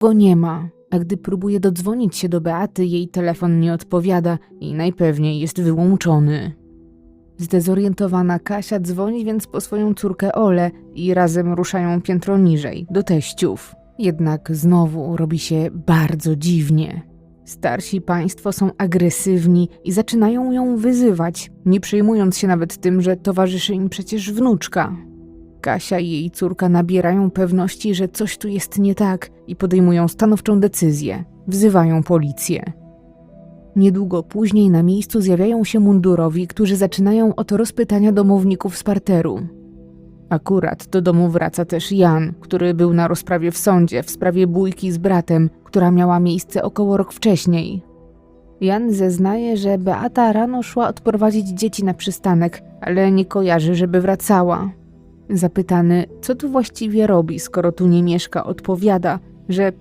go nie ma, a gdy próbuje dodzwonić się do Beaty, jej telefon nie odpowiada i najpewniej jest wyłączony. Zdezorientowana Kasia dzwoni więc po swoją córkę Olę i razem ruszają piętro niżej, do teściów. Jednak znowu robi się bardzo dziwnie. Starsi państwo są agresywni i zaczynają ją wyzywać, nie przejmując się nawet tym, że towarzyszy im przecież wnuczka. Kasia i jej córka nabierają pewności, że coś tu jest nie tak i podejmują stanowczą decyzję. Wzywają policję. Niedługo później na miejscu zjawiają się mundurowi, którzy zaczynają od rozpytania domowników z parteru. Akurat do domu wraca też Jan, który był na rozprawie w sądzie w sprawie bójki z bratem, która miała miejsce około rok wcześniej. Jan zeznaje, że Beata rano szła odprowadzić dzieci na przystanek, ale nie kojarzy, żeby wracała. Zapytany, co tu właściwie robi, skoro tu nie mieszka, odpowiada, że